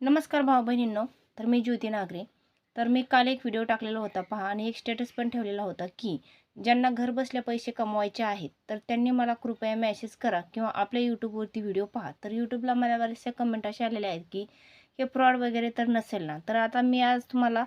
नमस्कार भाऊ बहिणींनो तर मी ज्योती नागरे. तर मी काल एक व्हिडिओ टाकलेला होता पहा आणि एक स्टेटस पण ठेवलेला होता की ज्यांना घर बसल्या पैसे कमवायचे आहेत तर त्यांनी मला कृपया मेसेज करा किंवा आपल्या यूट्यूबवरती व्हिडिओ पहा. तर यूट्यूबला मला बऱ्याचशा कमेंट अशा आलेल्या आहेत की हे फ्रॉड वगैरे तर नसेल ना. तर आता मी आज तुम्हाला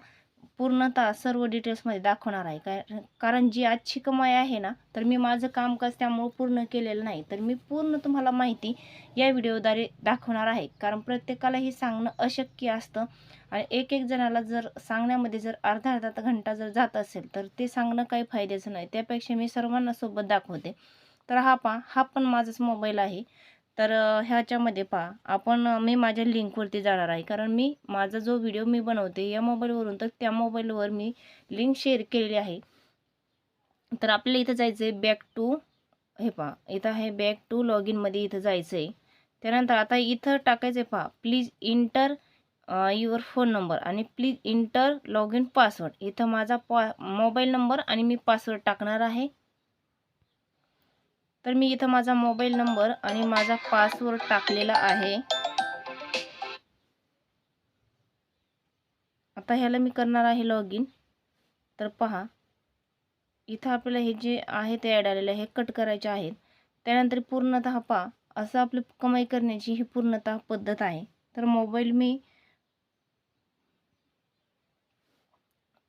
पूर्णतः सर्व डिटेल्समध्ये दाखवणार आहे. काय कारण जी आजची कमाई आहे ना तर मी माझं कामकाज त्यामुळं पूर्ण केलेलं नाही. तर मी पूर्ण तुम्हाला माहिती या व्हिडिओद्वारे दाखवणार आहे. कारण प्रत्येकाला हे सांगणं अशक्य असतं. आणि एक एक जणाला जर सांगण्यामध्ये जर अर्धा अर्धा घंटा जर जात असेल तर ते सांगणं काही फायद्याचं नाही. त्यापेक्षा मी सर्वांना सोबत दाखवते. तर हा पहा हा पण माझाच मोबाईल आहे. तर ह्याच्यामध्ये पहा आपण मी माझ्या लिंकवरती जाणार आहे. कारण मी माझा जो व्हिडिओ मी बनवते या मोबाईलवरून तर त्या मोबाईलवर मी लिंक शेअर केलेली आहे. तर आपल्याला इथं जायचं आहे बॅक टू हे पहा इथं आहे बॅक टू लॉग इनमध्ये इथं जायचं आहे त्यानंतर आता इथं टाकायचं आहे पहा please enter your phone number आणि please enter log in password. इथं माझा पा मोबाईल नंबर आणि मी पासवर्ड टाकणार आहे. तर मी इथं माझा मोबाईल नंबर आणि माझा पासवर्ड टाकलेला आहे. आता ह्याला मी करणार आहे लॉग इन तर पहा इथं आपल्याला हे जे आहे ते ॲड आलेलं आहे हे कट करायचे आहेत. त्यानंतर पूर्णतः पहा असं आपली कमाई करण्याची ही पूर्णतः पद्धत आहे. तर मोबाईल मी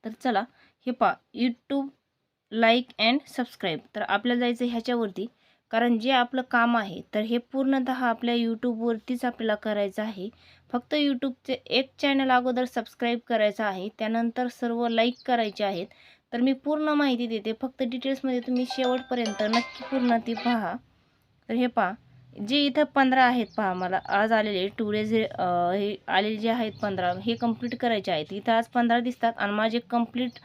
तर चला हे पहा यूट्यूब लाईक अँड सबस्क्राईब तर आपल्याला जायचं ह्याच्यावरती. कारण जे आपलं काम आहे तर हे पूर्णतः आपल्या यूट्यूबवरतीच आपल्याला करायचं आहे. फक्त यूट्यूबचे एक चॅनल अगोदर सबस्क्राईब करायचं आहे त्यानंतर सर्व लाईक करायचे आहेत. तर मी पूर्ण माहिती देते. फक्त डिटेल्समध्ये तुम्ही शेवटपर्यंत नक्की पूर्ण ती पहा. तर हे पहा. जे इथं पंधरा आहेत पहा मला. आज आलेले टू डेज हे आलेले जे आहेत पंधरा हे कंप्लीट करायचे आहेत. इथं आज पंधरा दिसतात आणि माझे कंप्लीट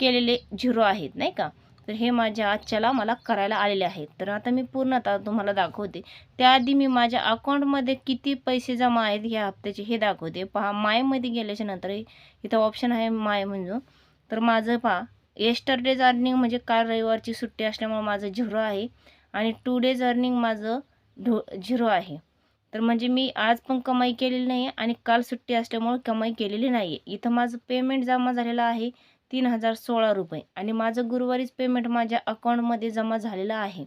केलेले झिरो आहेत नाही का? तर हे माझ्या आजच्याला मला करायला आलेले आहेत. तर आता मी पूर्णतः तुम्हाला दाखवते. त्याआधी मी माझ्या अकाउंटमध्ये किती पैसे जमा आहेत ह्या हप्त्याचे हे दाखवते. पहा मायमध्ये गेल्याच्यानंतर इथं ऑप्शन आहे माय म्हणजे तर माझं पहा येस्टरडेज अर्निंग म्हणजे काल रविवारची सुट्टी असल्यामुळे माझं झिरो आहे आणि टू डेज अर्निंग माझं ढो झिरो आहे. तर म्हणजे मी आज पण कमाई केलेली नाही आणि काल सुट्टी असल्यामुळे कमाई केलेली नाही आहे इथं माझं पेमेंट जमा झालेलं आहे तीन हजार सोळा रुपये. आणि माझं गुरुवारीच पेमेंट माझ्या अकाउंटमध्ये जमा झालेलं आहे.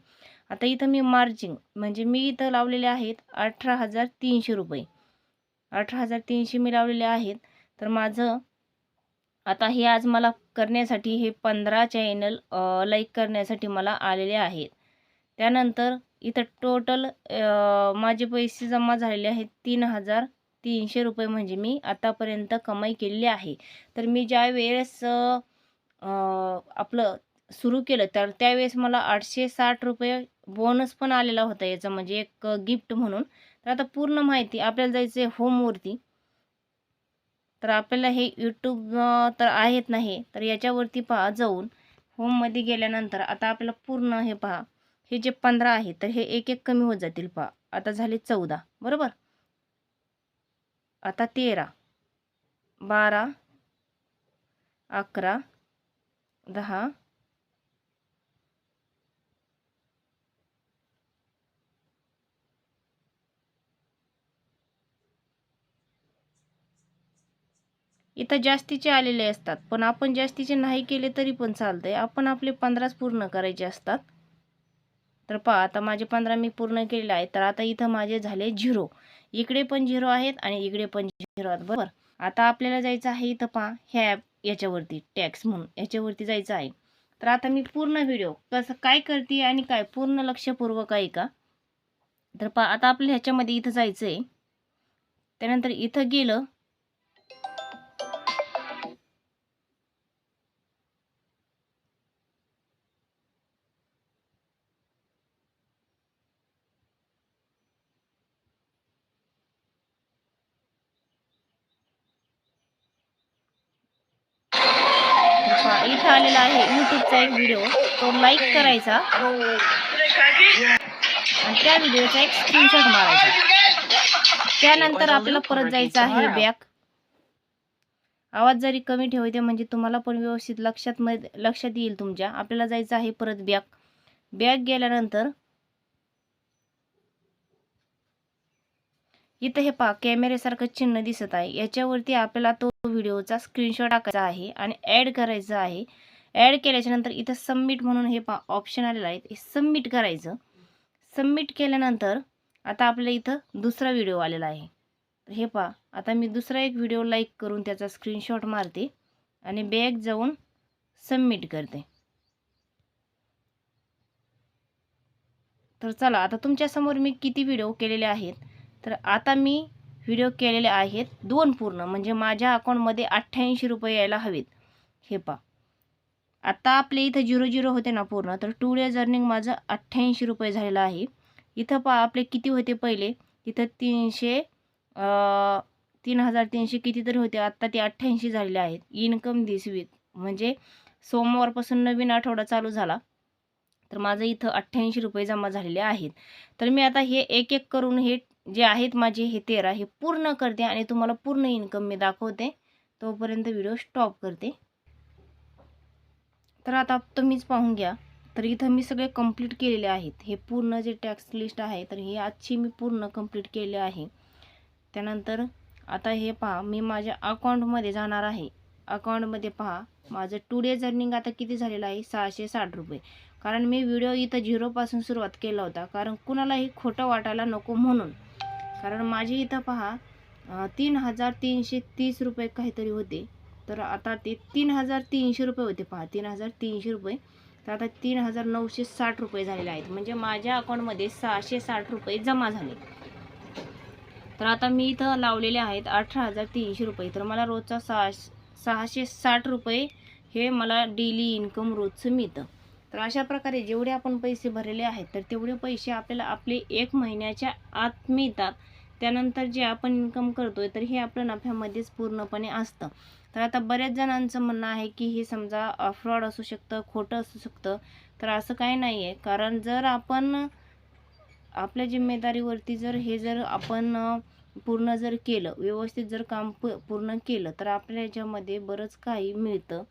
आता इथं मी मार्जिंग म्हणजे मी इथं लावलेले आहेत अठरा हजार तीनशे रुपये. अठरा हजार तीनशे मी लावलेले आहेत. तर माझं आता हे आज मला करण्यासाठी हे पंधरा चॅनल लाईक करण्यासाठी मला आलेले आहेत. त्यानंतर इथं टोटल माझे पैसे जमा झालेले आहेत तीन हजार तीनशे रुपये म्हणजे मी आतापर्यंत कमाई केलेली आहे. तर मी ज्या वेळेस आपलं सुरू केलं तर त्यावेळेस मला आठशे साठ रुपये बोनस पण आलेला होता याचा म्हणजे एक गिफ्ट म्हणून. तर आता पूर्ण माहिती आपल्याला जायचं आहे होमवरती तर आपल्याला हे यूट्यूब तर आहेत नाही तर याच्यावरती पहा जाऊन. होममध्ये गेल्यानंतर आता आपल्याला पूर्ण हे पहा हे जे पंधरा आहे तर हे एक एक कमी होत जातील पहा. आता झाले चौदा बरोबर? आता तेरा बारा अकरा दहा इथं जास्तीचे आलेले असतात. पण आपण जास्तीचे नाही केले तरी पण चालतंय. आपण आपले पंधराच पूर्ण करायचे असतात. तर पहा आता माझे पंधरा मी पूर्ण केलेले आहे तर आता इथं माझे झाले झिरो. इकडे पण झिरो आहेत आणि इकडे पण झिरो आहेत. बरोबर? आता आपल्याला जायचं आहे इथं पहा ह्या ॲप याच्यावरती टॅक्स म्हणून याच्यावरती जायचं आहे. तर आता मी पूर्ण व्हिडिओ कसं काय करते आणि काय? पूर्ण लक्षपूर्वक आहे का? तर पहा आता आपल्या ह्याच्यामध्ये इथं जायचं आहे त्यानंतर इथं गेलं इथं आलेला आहे यूट्यूबचा एक व्हिडिओ तो लाईक करायचा. आणि त्या व्हिडिओचा एक स्क्रीनशॉट मारायचा. त्यानंतर आपल्याला परत जायचं आहे बॅक आवाज जरी कमी ठेवायचे म्हणजे तुम्हाला पण व्यवस्थित लक्षात लक्षात येईल तुमच्या. आपल्याला जायचं आहे परत बॅक बॅग गेल्यानंतर इथं हे पहा कॅमेऱ्यासारखं चिन्ह दिसत आहे. याच्यावरती आपल्याला तो व्हिडिओचा स्क्रीनशॉट टाकायचा आहे आणि ॲड करायचा आहे. ॲड केल्याच्यानंतर इथं सबमिट म्हणून हे पा ऑप्शन आलेलं आहे. हे सबमिट करायचं. सबमिट केल्यानंतर आता आपल्या इथं दुसरा व्हिडिओ आलेला आहे. हे पहा आता मी दुसरा एक व्हिडिओ लाईक करून त्याचा स्क्रीनशॉट मारते आणि बॅग जाऊन सबमिट करते. तर चला आता तुमच्यासमोर मी किती व्हिडिओ केलेले आहेत? तर आता मी व्हिडिओ केलेले आहेत. दोन पूर्ण म्हणजे माझ्या अकाउंटमध्ये अठ्ठ्याऐंशी रुपये यायला हवेत. हे पा आता आपले इथं झिरो झिरो होते ना पूर्ण तर टू डेज अर्निंग माझं अठ्ठ्याऐंशी रुपये झालेलं आहे. इथं पा आपले किती होते पहिले? इथं तीनशे तीन हजार तीनशे कितीतरी होते. आत्ता ते अठ्ठ्याऐंशी झालेले आहेत. इन्कम दिस वीक म्हणजे सोमवारपासून नवीन आठवडा चालू झाला. तर माझं इथं अठ्ठ्याऐंशी रुपये जमा झालेले आहेत. तर मी आता हे एक एक करून हे जे आहेत माझे हे तेरा हे पूर्ण करते आणि तुम्हाला पूर्ण इन्कम मी दाखवते. तोपर्यंत व्हिडिओ स्टॉप करते. तर आता तुम्हीच पाहून घ्या. तर इथं मी सगळे कंप्लीट केलेले आहेत. हे पूर्ण जे टॅक्स लिस्ट आहे तर ही आजची मी पूर्ण कंप्लीट केले आहे. त्यानंतर आता हे पहा मी माझ्या अकाउंटमध्ये जाणार आहे. अकाउंटमध्ये पहा माझं टू डेज अर्निंग आता किती झालेलं आहे? सहाशे साठ रुपये. कारण मी व्हिडिओ इथं झिरोपासून सुरुवात केला होता. कारण कुणालाही खोटं वाटायला नको म्हणून. कारण माझी इथं पहा तीन हजार तीनशे तीस रुपये काहीतरी होते. तर आता ते तीन हजार तीनशे रुपये होते पहा तीन हजार तीनशे रुपये. तर आता तीन हजार नऊशे साठ रुपये झालेले आहेत. म्हणजे माझ्या अकाउंटमध्ये सहाशे साठ रुपये जमा झाले. तर आता मी इथं लावलेले आहेत अठरा हजार तीनशे रुपये. तर मला रोजचा सहा सहाशे साठ रुपये हे मला डेली इन्कम रोजचं मिळतं. तर अशा प्रकारे जेवढे आपण पैसे भरलेले आहेत तर तेवढे पैसे आपल्याला आपले एक महिन्याच्या आत मिळतात. त्यानंतर जे आपण इन्कम करतोय तर हे आपल्या नफ्यामध्येच पूर्णपणे असतं. तर आता बऱ्याच जणांचं म्हणणं आहे की हे समजा फ्रॉड असू शकतं खोटं असू शकतं. तर असं काही नाही आहे कारण जर आपण आपल्या जिम्मेदारीवरती जर हे जर आपण पूर्ण जर केलं व्यवस्थित जर काम प पूर्ण केलं तर आपल्या याच्यामध्ये बरंच काही मिळतं.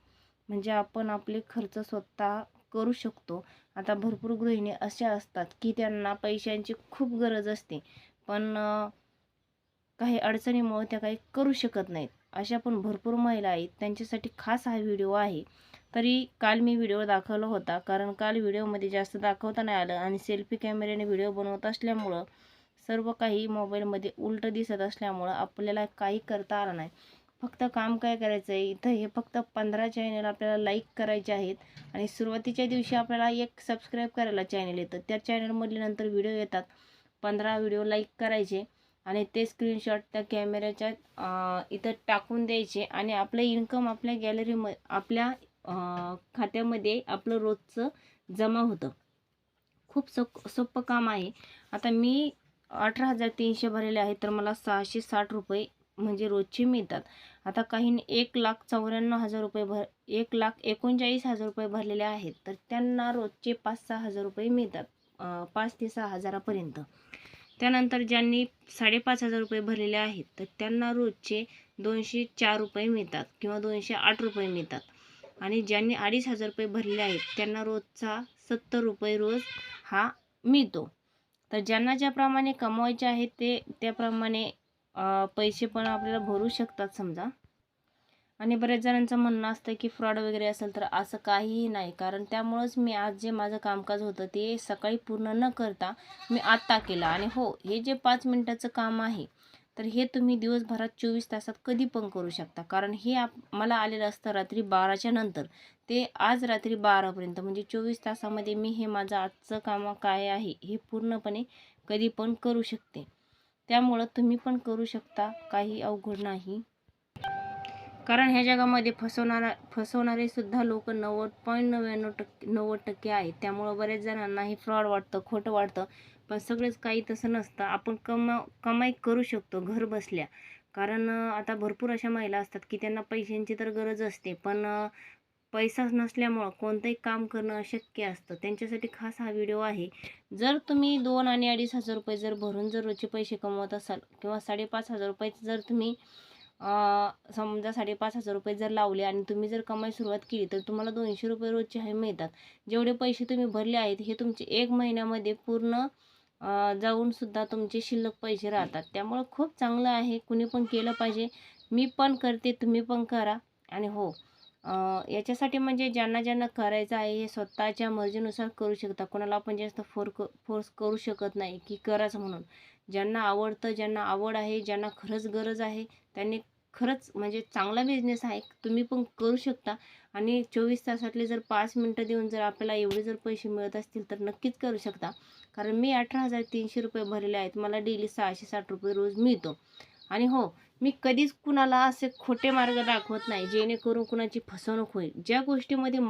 म्हणजे आपण आपले खर्च स्वतः करू शकतो. आता भरपूर गृहिणी अशा असतात की त्यांना पैशांची खूप गरज असते. पण काही अडचणीमुळे त्या काही करू शकत नाहीत. अशा पण भरपूर महिला आहेत. त्यांच्यासाठी खास हा व्हिडिओ आहे. तरी काल मी व्हिडिओ दाखवला होता. कारण काल व्हिडिओमध्ये जास्त दाखवता नाही आलं आणि सेल्फी कॅमेऱ्याने व्हिडिओ बनवत असल्यामुळं सर्व काही मोबाईलमध्ये उलटं दिसत असल्यामुळं आपल्याला काही करता आलं नाही. फक्त काम काय करायचं आहे? इथं हे फक्त पंधरा चॅनल आपल्याला लाईक करायचे आहेत. आणि सुरुवातीच्या दिवशी आपल्याला एक सबस्क्राईब करायला चॅनल येतं. त्या चॅनलमधले नंतर व्हिडिओ येतात. पंधरा व्हिडिओ लाईक करायचे. आणि ते स्क्रीनशॉट त्या कॅमेऱ्याच्या इथं टाकून द्यायचे. आणि आपलं इन्कम आपल्या गॅलरीम आपल्या खात्यामध्ये आपलं रोजचं जमा होतं. खूप सोप सोपं काम आहे. आता मी अठरा हजार तीनशे भरलेले आहे तर मला सहाशे साठ रुपये म्हणजे रोजचे मिळतात. आता काहींनी एक लाख चौऱ्याण्णव हजार रुपये भर एक लाख एकोणचाळीस हजार रुपये भरलेले आहेत तर त्यांना रोजचे पाच सहा हजार रुपये मिळतात पाच ते सहा हजारापर्यंत. त्यानंतर ज्यांनी साडेपाच हजार रुपये भरलेले आहेत तर त्यांना रोजचे दोनशे चार रुपये मिळतात किंवा दोनशे आठ रुपये मिळतात. आणि ज्यांनी अडीच हजार रुपये भरलेले आहेत त्यांना रोजचा सत्तर रुपये रोज हा मिळतो. तर ज्यांना ज्याप्रमाणे कमवायचे आहेत ते त्याप्रमाणे पैसे पण आपल्याला भरू शकतात समजा. आणि बऱ्याच जणांचं म्हणणं असतं की फ्रॉड वगैरे असेल तर असं काहीही नाही. कारण त्यामुळंच मी आज जे माझं कामकाज होतं ते सकाळी पूर्ण न करता मी आत्ता केलं. आणि हो हे जे पाच मिनटाचं काम आहे तर हे तुम्ही दिवसभरात चोवीस तासात कधी पण करू शकता. कारण हे आप मला आलेलं असतं रात्री बाराच्या नंतर. ते आज रात्री बारापर्यंत. म्हणजे चोवीस तासामध्ये मी हे माझं आजचं काम काय आहे हे पूर्णपणे कधी पण करू शकते. त्यामुळं तुम्ही पण करू शकता काही अवघड नाही. कारण ह्या जगामध्ये फसवणारा फसवणारे सुद्धा लोक नव्वद पॉईंट नव्याण्णव टक्के नव्वद टक्के आहेत. त्यामुळं बऱ्याच जणांना हे फ्रॉड वाटतं खोटं वाटतं. पण सगळेच काही तसं नसतं. आपण कमा कमाई करू शकतो घर बसल्या. कारण आता भरपूर अशा महिला असतात की त्यांना पैशांची तर गरज असते. पण पैसाच नसल्यामुळं कोणतंही काम करणं अशक्य असतं. त्यांच्यासाठी खास हा व्हिडिओ आहे. जर तुम्ही दोन आणि अडीच हजार रुपये जर भरून जर रोजचे पैसे कमवत असाल किंवा साडेपाच हजार रुपये जर तुम्ही समजा साडेपाच हजार रुपये जर लावले आणि तुम्ही जर कमाई सुरुवात केली तर तुम्हाला दोनशे रुपये रोजचे हे मिळतात. जेवढे पैसे तुम्ही भरले आहेत हे तुमचे एक महिन्यामध्ये पूर्ण जाऊन सुद्धा तुमचे शिल्लक पैसे राहतात. त्यामुळं खूप चांगलं आहे. कुणी पण केलं पाहिजे. मी पण करते तुम्ही पण करा. आणि हो याच्यासाठी म्हणजे ज्यांना ज्यांना करायचं आहे हे स्वतःच्या मर्जीनुसार करू शकता कोणाला आपण जास्त फोर फोर्स करू शकत नाही की कराच म्हणून. ज्यांना आवडतं ज्यांना आवड आहे ज्यांना खरंच गरज आहे त्यांनी खरंच म्हणजे चांगला बिझनेस आहे तुम्ही पण करू शकता. आणि चोवीस तासातले जर पाच मिनटं देऊन जर आपल्याला एवढे जर पैसे मिळत असतील तर नक्कीच करू शकता. कारण मी अठरा हजार तीनशे रुपये भरलेले आहेत. मला डेली सहाशे साठ रुपये रोज मिळतो. आणि हो मी कधीच कुणाला असे खोटे मार्ग दाखवत नाही जेणेकरून कुणाची फसवणूक होईल. ज्या गोष्टीमध्ये